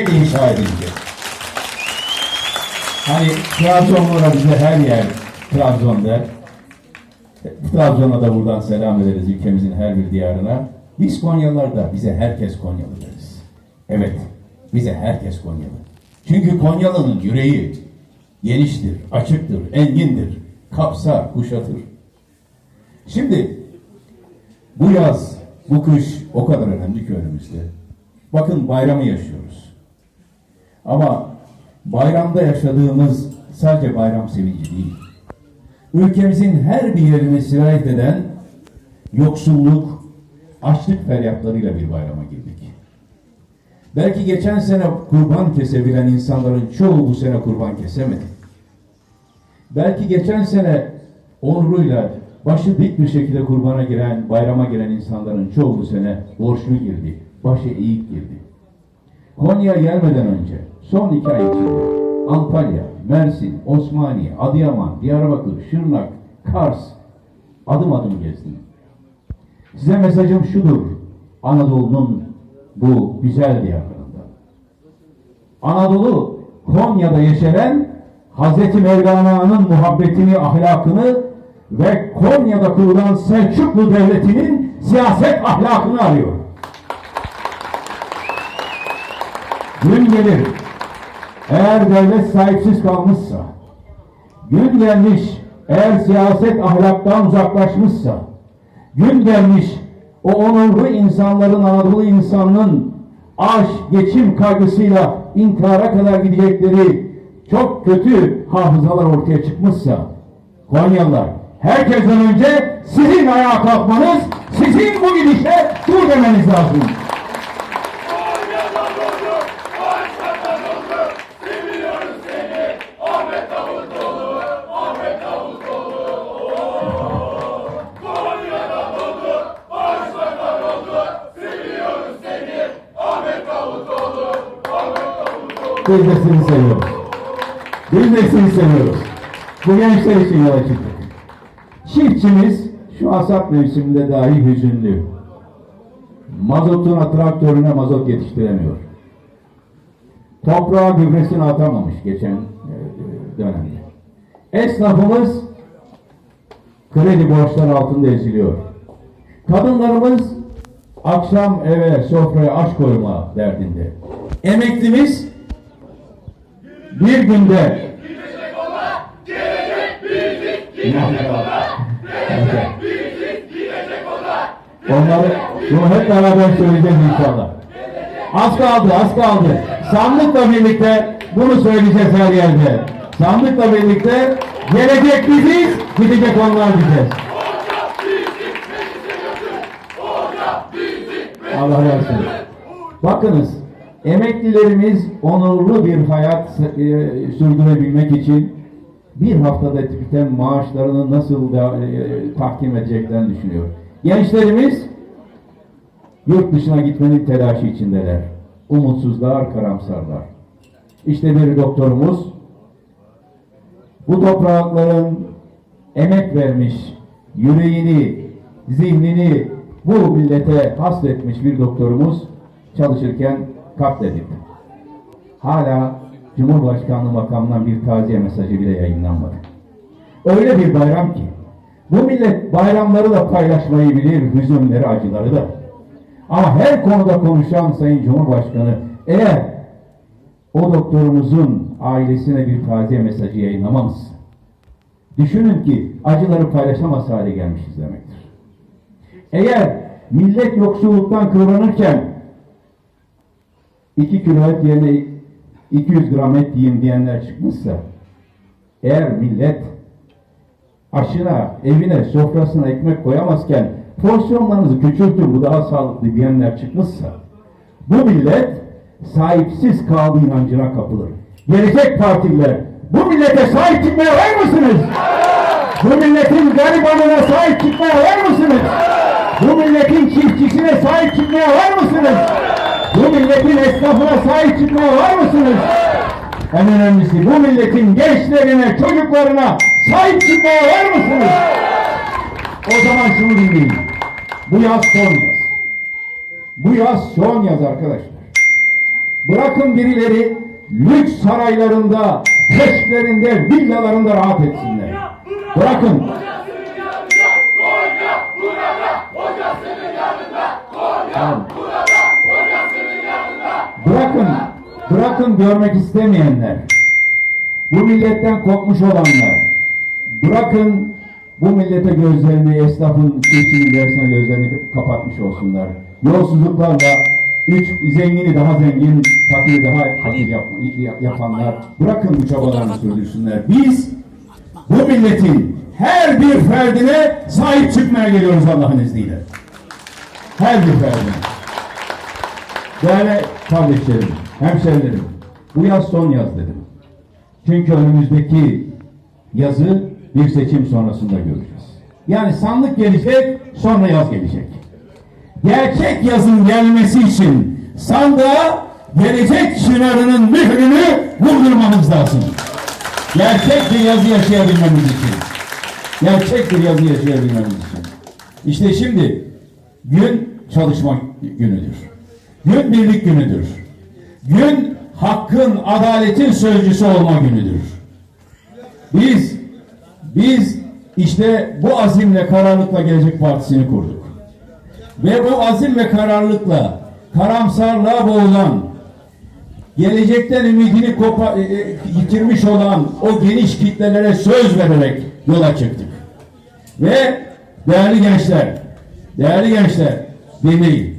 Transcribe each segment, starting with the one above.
inşa edilecek. Hani Trabzonlara bize her yer Trabzon der. Trabzon'a da buradan selam ederiz ülkemizin her bir diyarına. Biz Konyalılar da bize herkes Konyalı deriz. Evet, bize herkes Konyalı. Çünkü Konyalı'nın yüreği geniştir, açıktır, engindir, kapsar, kuşatır. Şimdi bu yaz, bu kış o kadar önemli ki önümüzde. Bakın bayramı yaşıyoruz. Ama bayramda yaşadığımız sadece bayram sevinci değil. Ülkemizin her bir yerine sirayet eden yoksulluk, açlık feryatlarıyla bir bayrama girdik. Belki geçen sene kurban kesebilen insanların çoğu bu sene kurban kesemedi. Belki geçen sene onuruyla başı dik bir şekilde kurbana giren, bayrama giren insanların çoğu bu sene borçlu girdi, başı eğik girdi. Konya'ya gelmeden önce son iki ay içinde Antalya, Mersin, Osmaniye, Adıyaman, Diyarbakır, Şırnak, Kars adım adım gezdim. Size mesajım şudur. Anadolu'nun bu güzel diyarlarında. Anadolu Konya'da yeşeren Hazreti Mevlana'nın muhabbetini, ahlakını ve Konya'da kurulan Selçuklu Devleti'nin siyaset ahlakını arıyor. Gün gelir, eğer devlet sahipsiz kalmışsa, gün gelmiş, eğer siyaset ahlaktan uzaklaşmışsa, gün gelmiş, o onurlu insanların, Anadolu insanının aş, geçim kaygısıyla intihara kadar gidecekleri çok kötü hafızalar ortaya çıkmışsa, Konyalılar, herkesten önce sizin ayağa kalkmanız, sizin bu gidişe dur demeniz lazım. Sizi seviyoruz. Sizi seviyoruz. Bu gençler için yola. Çiftçimiz şu hasat mevsiminde dahi hüzünlü. Mazotuna, traktörüne mazot yetiştiremiyor. Toprağa gübresini atamamış geçen e, dönemde. Esnafımız kredi borçları altında eziliyor. Kadınlarımız akşam eve, sofraya aş koyma derdinde. Emeklimiz bir günde Evet. Onları bunu hep beraber söyleyeceğiz inşallah. Az kaldı, az kaldı. Sandıkla birlikte bunu söyleyeceğiz her yerde. Sandıkla birlikte gelecek biziz, gidecek onlar biziz. Allah razı olsun. Bakınız, emeklilerimiz onurlu bir hayat e, sürdürebilmek için bir haftada biten maaşlarını nasıl da, e, tahkim edeceklerini düşünüyor. Gençlerimiz yurt dışına gitmenin telaşı içindeler. Umutsuzlar, karamsarlar. İşte bir doktorumuz bu toprakların emek vermiş, yüreğini, zihnini bu millete hasretmiş bir doktorumuz çalışırken katledildi. Hala Cumhurbaşkanlığı makamından bir taziye mesajı bile yayınlanmadı. Öyle bir bayram ki bu millet bayramları da paylaşmayı bilir, hüzünleri, acıları da. Ama her konuda konuşan Sayın Cumhurbaşkanı eğer o doktorumuzun ailesine bir taziye mesajı yayınlamamışsa düşünün ki acıları paylaşamaz hale gelmişiz demektir. Eğer millet yoksulluktan kıvranırken 2 kilo et yerine 200 gram et yiyin diyenler çıkmışsa eğer millet aşına, evine, sofrasına ekmek koyamazken porsiyonlarınızı küçültün bu daha sağlıklı diyenler çıkmışsa bu millet sahipsiz kaldığı inancına kapılır. Gelecek partililer bu millete sahip çıkmaya var mısınız? Bu milletin garibanına sahip çıkmaya var mısınız? Bu milletin çiftçisine sahip çıkmaya var mısınız? Bu milletin esnafına sahip çıkmaya var mısınız? En önemlisi bu milletin gençlerine, çocuklarına sahip çıkmaya var mısınız? O zaman şunu dinleyin. Bu yaz son yaz. Bu yaz son yaz arkadaşlar. Bırakın birileri lüks saraylarında, köşklerinde, villalarında rahat etsinler. Bırakın. Bırakın, bırakın görmek istemeyenler, bu milletten kopmuş olanlar, bırakın bu millete gözlerini, esnafın geçimin dersine gözlerini kapatmış olsunlar. Yolsuzluklarla üç zengini daha zengin, fakiri daha fakir yap, yap- yapanlar, bırakın bu çabalarını sürdürsünler. Biz bu milletin her bir ferdine sahip çıkmaya geliyoruz Allah'ın izniyle. Her bir ferdine. Değerli kardeşlerim, hemşerilerim, bu yaz son yaz dedim. Çünkü önümüzdeki yazı bir seçim sonrasında göreceğiz. Yani sandık gelecek, sonra yaz gelecek. Gerçek yazın gelmesi için sandığa gelecek çınarının mührünü vurdurmamız lazım. Gerçek bir yazı yaşayabilmemiz için. Gerçek bir yazı yaşayabilmemiz için. İşte şimdi gün çalışma günüdür. Gün birlik günüdür. Gün hakkın, adaletin sözcüsü olma günüdür. Biz biz işte bu azimle kararlılıkla Gelecek Partisi'ni kurduk. Ve bu azim ve kararlılıkla karamsarlığa boğulan, gelecekten ümidini kopa, e, e, yitirmiş olan o geniş kitlelere söz vererek yola çıktık. Ve değerli gençler, değerli gençler dinleyin.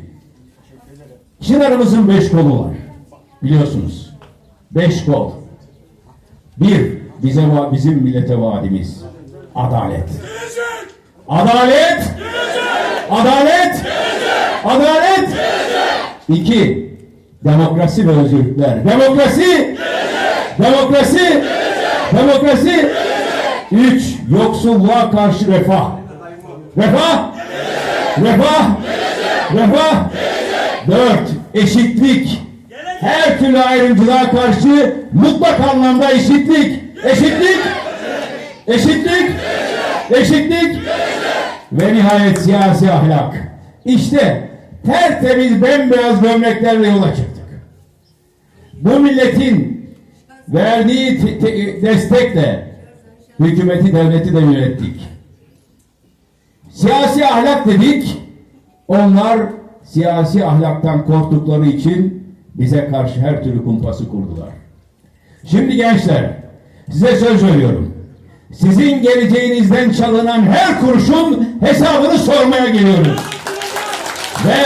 Çınarımızın beş kolu var. Biliyorsunuz. Beş kol. Bir, bize bizim millete vaadimiz. Adalet. Adalet. Adalet. Adalet. İki, demokrasi ve özgürlükler. Demokrasi. Demokrasi. Demokrasi. Üç, yoksulluğa karşı refah. Refah. Refah. Refah. Dört, eşitlik. Her türlü ayrımcılığa karşı mutlak anlamda eşitlik. Eşitlik. Eşitlik. Eşitlik. Ve nihayet siyasi ahlak. İşte tertemiz bembeyaz gömleklerle yola çıktık. Bu milletin verdiği te- te- destekle hükümeti devleti de yönettik. Siyasi ahlak dedik. Onlar siyasi ahlaktan korktukları için bize karşı her türlü kumpası kurdular. Şimdi gençler size söz veriyorum. Sizin geleceğinizden çalınan her kuruşun hesabını sormaya geliyoruz. Ve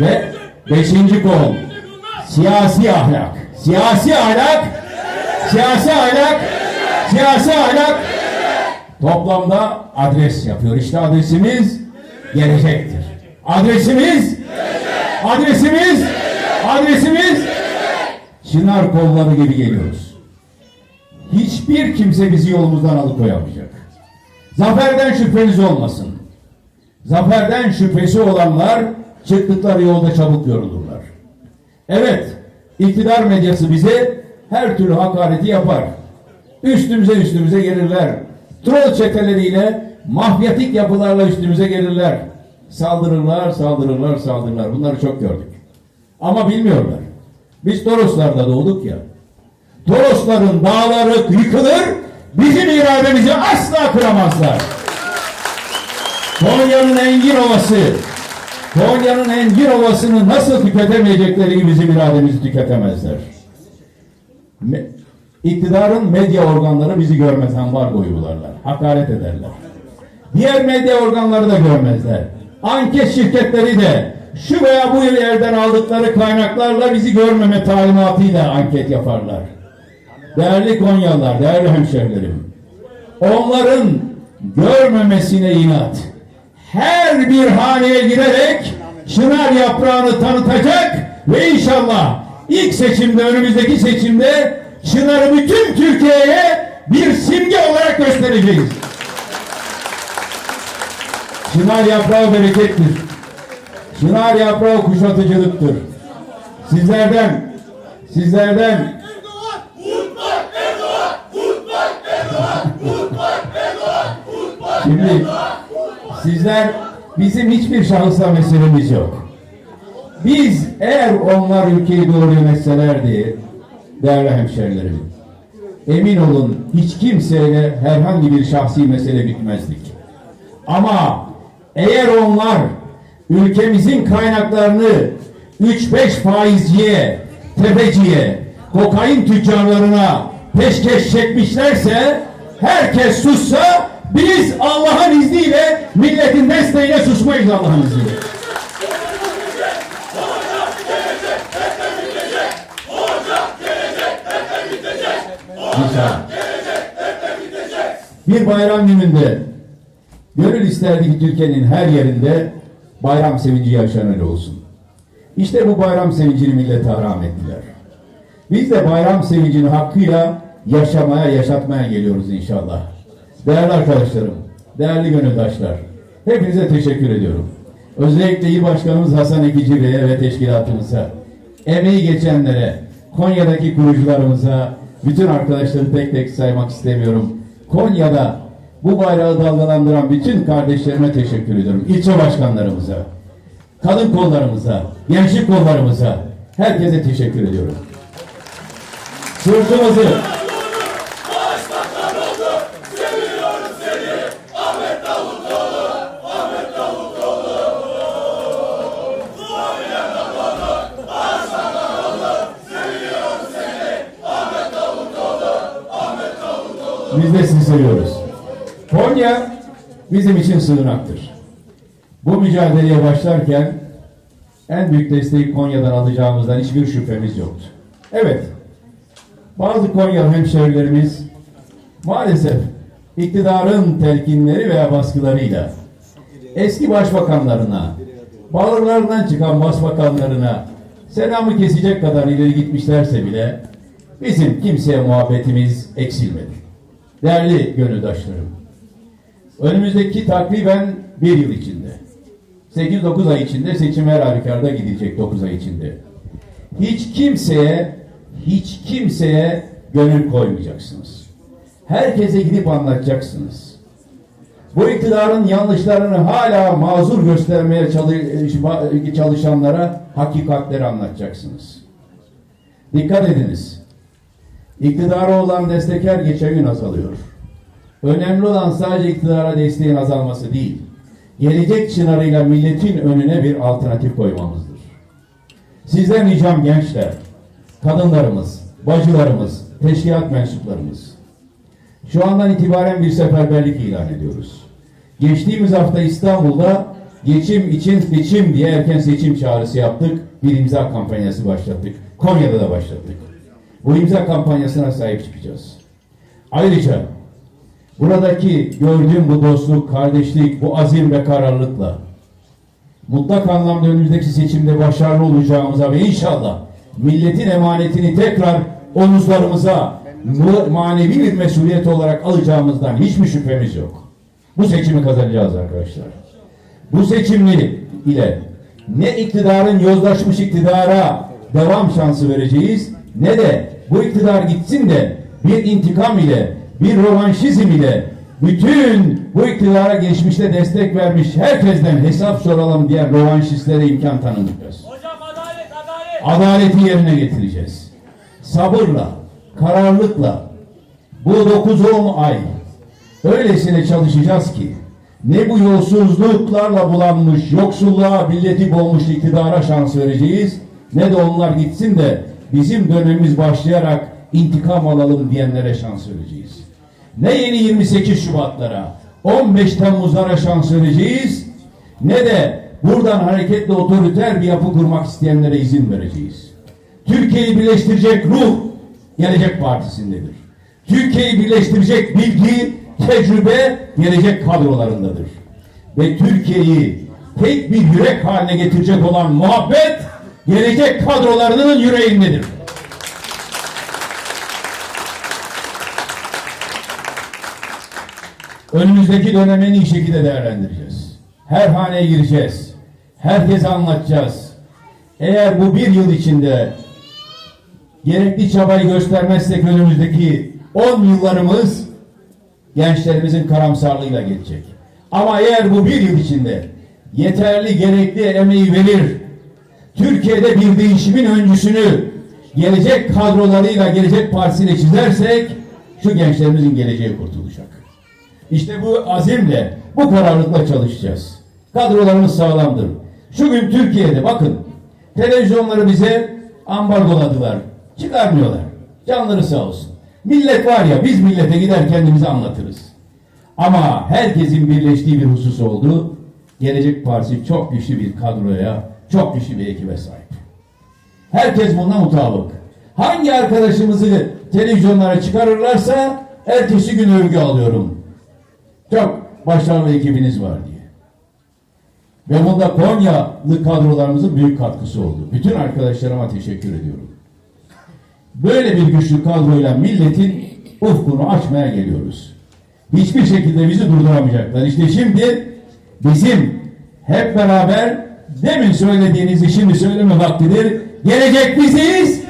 ve beşinci kol siyasi ahlak. Siyasi ahlak siyasi ahlak siyasi ahlak toplamda adres yapıyor. İşte adresimiz gelecektir. Adresimiz adresimiz adresimiz Çınar kolları gibi geliyoruz. Hiçbir kimse bizi yolumuzdan alıkoyamayacak. Zaferden şüpheniz olmasın. Zaferden şüphesi olanlar çıktıkları yolda çabuk yorulurlar. Evet, iktidar medyası bize her türlü hakareti yapar. Üstümüze üstümüze gelirler. Troll çeteleriyle, mafyatik yapılarla üstümüze gelirler. Saldırırlar, saldırırlar, saldırırlar. Bunları çok gördük. Ama bilmiyorlar. Biz Toroslarda doğduk ya. Torosların dağları yıkılır, bizim irademizi asla kıramazlar. Konya'nın Engin Ovası, Konya'nın Engin Ovası'nı nasıl tüketemeyecekleri gibi bizim irademizi tüketemezler. İktidarın medya organları bizi görmez, ambargo uygularlar, hakaret ederler. Diğer medya organları da görmezler. Anket şirketleri de şu veya bu yerden aldıkları kaynaklarla bizi görmeme talimatıyla anket yaparlar. Değerli Konyalılar, değerli hemşehrilerim, onların görmemesine inat, her bir haneye girerek çınar yaprağını tanıtacak ve inşallah ilk seçimde, önümüzdeki seçimde çınarı bütün Türkiye'ye bir simge olarak göstereceğiz. Çınar yaprağı berekettir. Çınar yaprağı kuşatıcılıktır. Sizlerden, sizlerden Şimdi sizler bizim hiçbir şahısla meselemiz yok. Biz eğer onlar ülkeyi doğru yönetselerdi değerli hemşerilerim emin olun hiç kimseyle herhangi bir şahsi mesele bitmezdik. Ama eğer onlar ülkemizin kaynaklarını 3-5 faizciye, tefeciye, kokain tüccarlarına peşkeş çekmişlerse herkes sussa biz Allah'ın izniyle milletin desteğiyle susmayız Allah'ın izniyle. İnşallah. Bir bayram gününde gönül isterdi ki Türkiye'nin her yerinde bayram sevinci yaşanır olsun. İşte bu bayram sevincini millete haram ettiler. Biz de bayram sevincini hakkıyla yaşamaya, yaşatmaya geliyoruz inşallah. Değerli arkadaşlarım, değerli gönüldaşlar, hepinize teşekkür ediyorum. Özellikle İl Başkanımız Hasan Ekici Bey'e ve teşkilatımıza, emeği geçenlere, Konya'daki kurucularımıza, bütün arkadaşları tek tek saymak istemiyorum. Konya'da bu bayrağı dalgalandıran bütün kardeşlerime teşekkür ediyorum. İlçe başkanlarımıza, kadın kollarımıza, gençlik kollarımıza, herkese teşekkür ediyorum. Sırtımızı, Biz de sizi seviyoruz. Konya bizim için sığınaktır. Bu mücadeleye başlarken en büyük desteği Konya'dan alacağımızdan hiçbir şüphemiz yoktu. Evet, bazı Konyalı hemşehrilerimiz maalesef iktidarın telkinleri veya baskılarıyla eski başbakanlarına, bağırlarından çıkan başbakanlarına selamı kesecek kadar ileri gitmişlerse bile bizim kimseye muhabbetimiz eksilmedi. Değerli gönüldaşlarım, önümüzdeki takriben bir yıl içinde, 8-9 ay içinde seçim her halükarda gidecek 9 ay içinde. Hiç kimseye, hiç kimseye gönül koymayacaksınız. Herkese gidip anlatacaksınız. Bu iktidarın yanlışlarını hala mazur göstermeye çalış- çalışanlara hakikatleri anlatacaksınız. Dikkat ediniz. İktidara olan destek her geçen gün azalıyor. Önemli olan sadece iktidara desteğin azalması değil, gelecek çınarıyla milletin önüne bir alternatif koymamızdır. Sizden ricam gençler, kadınlarımız, bacılarımız, teşkilat mensuplarımız, şu andan itibaren bir seferberlik ilan ediyoruz. Geçtiğimiz hafta İstanbul'da geçim için seçim diye erken seçim çağrısı yaptık. Bir imza kampanyası başlattık. Konya'da da başlattık. Bu imza kampanyasına sahip çıkacağız. Ayrıca buradaki gördüğüm bu dostluk, kardeşlik, bu azim ve kararlılıkla mutlak anlamda önümüzdeki seçimde başarılı olacağımıza ve inşallah milletin emanetini tekrar omuzlarımıza mu- manevi bir mesuliyet olarak alacağımızdan hiçbir şüphemiz yok. Bu seçimi kazanacağız arkadaşlar. Bu seçimli ile ne iktidarın yozlaşmış iktidara devam şansı vereceğiz ne de bu iktidar gitsin de bir intikam ile bir rövanşizm ile bütün bu iktidara geçmişte destek vermiş herkesten hesap soralım diyen rövanşistlere imkan tanımayacağız. Hocam adalet, adalet. Adaleti yerine getireceğiz. Sabırla, kararlılıkla bu 9-10 ay öylesine çalışacağız ki ne bu yolsuzluklarla bulanmış, yoksulluğa, milleti boğmuş iktidara şans vereceğiz ne de onlar gitsin de bizim dönemimiz başlayarak intikam alalım diyenlere şans vereceğiz. Ne yeni 28 Şubatlara, 15 Temmuzlara şans vereceğiz ne de buradan hareketle otoriter bir yapı kurmak isteyenlere izin vereceğiz. Türkiye'yi birleştirecek ruh Gelecek Partisi'ndedir. Türkiye'yi birleştirecek bilgi, tecrübe gelecek kadrolarındadır. Ve Türkiye'yi tek bir yürek haline getirecek olan muhabbet gelecek kadrolarının yüreğindedir. Önümüzdeki dönemi iyi şekilde değerlendireceğiz. Her haneye gireceğiz. Herkese anlatacağız. Eğer bu bir yıl içinde gerekli çabayı göstermezsek önümüzdeki 10 yıllarımız gençlerimizin karamsarlığıyla geçecek. Ama eğer bu bir yıl içinde yeterli gerekli emeği verir, Türkiye'de bir değişimin öncüsünü gelecek kadrolarıyla, gelecek partisiyle çizersek şu gençlerimizin geleceği kurtulacak. İşte bu azimle, bu kararlılıkla çalışacağız. Kadrolarımız sağlamdır. Şu gün Türkiye'de bakın televizyonları bize ambargoladılar. Çıkarmıyorlar. Canları sağ olsun. Millet var ya biz millete gider kendimizi anlatırız. Ama herkesin birleştiği bir husus oldu. Gelecek Partisi çok güçlü bir kadroya, çok güçlü bir ekibe sahip. Herkes bundan mutabık. Hangi arkadaşımızı televizyonlara çıkarırlarsa ertesi gün övgü alıyorum. Çok başarılı ekibiniz var diye. Ve bunda Konyalı kadrolarımızın büyük katkısı oldu. Bütün arkadaşlarıma teşekkür ediyorum. Böyle bir güçlü kadroyla milletin ufkunu açmaya geliyoruz. Hiçbir şekilde bizi durduramayacaklar. İşte şimdi bizim hep beraber demin söylediğinizi şimdi söyleme vaktidir. Gelecek biziz.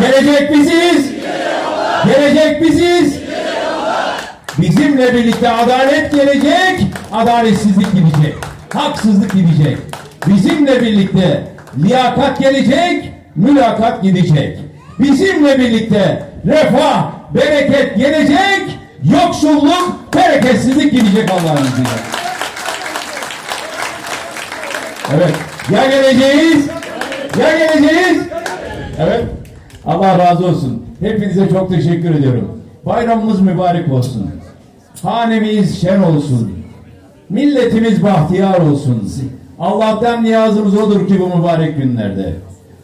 Gelecek biziz. Gelecek biziz. Bizimle birlikte adalet gelecek, adaletsizlik gidecek. Haksızlık gidecek. Bizimle birlikte liyakat gelecek, mülakat gidecek. Bizimle birlikte refah, bereket gelecek, yoksulluk, bereketsizlik gidecek Allah'ın izniyle. Evet. Ya geleceğiz, ya geleceğiz. Evet. Allah razı olsun. Hepinize çok teşekkür ediyorum. Bayramımız mübarek olsun. Hanemiz şen olsun. Milletimiz bahtiyar olsun. Allah'tan niyazımız odur ki bu mübarek günlerde.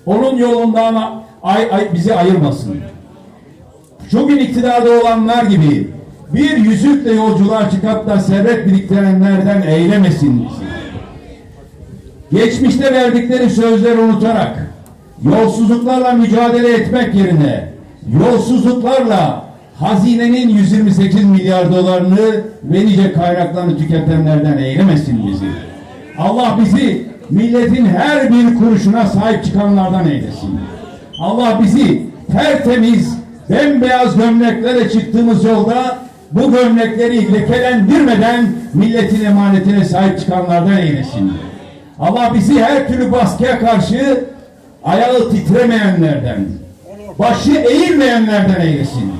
Onun yolundan ay, ay, bizi ayırmasın. Şu gün iktidarda olanlar gibi bir yüzükle yolculuğa çıkıp da servet biriktirenlerden eylemesin bizi. Geçmişte verdikleri sözleri unutarak yolsuzluklarla mücadele etmek yerine yolsuzluklarla hazinenin 128 milyar dolarını ve nice kaynaklarını tüketenlerden eylemesin bizi. Allah bizi milletin her bir kuruşuna sahip çıkanlardan eylesin. Allah bizi tertemiz, bembeyaz gömleklerle çıktığımız yolda bu gömlekleri lekelendirmeden milletin emanetine sahip çıkanlardan eylesin. Allah bizi her türlü baskıya karşı ayağı titremeyenlerden, başı eğilmeyenlerden eylesin.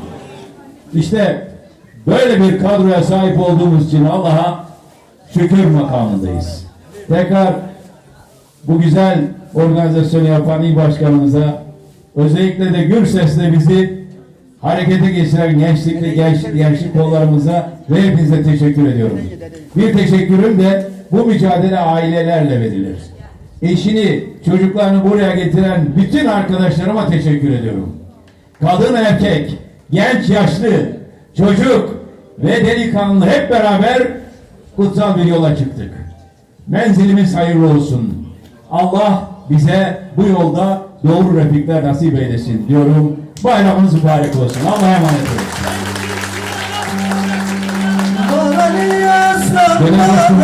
İşte böyle bir kadroya sahip olduğumuz için Allah'a şükür makamındayız. Tekrar bu güzel organizasyonu yapan il başkanımıza özellikle de gür sesle bizi harekete geçiren gençlikli gençlik, gençlik kollarımıza ve hepinize teşekkür ediyorum. Bir teşekkürüm de bu mücadele ailelerle verilir. Eşini, çocuklarını buraya getiren bütün arkadaşlarıma teşekkür ediyorum. Kadın erkek, genç yaşlı, çocuk ve delikanlı hep beraber kutsal bir yola çıktık. Menzilimiz hayırlı olsun. Allah bize bu yolda doğru refikler nasip eylesin diyorum. Bayramınız mübarek olsun. Allah'a emanet olun. Bana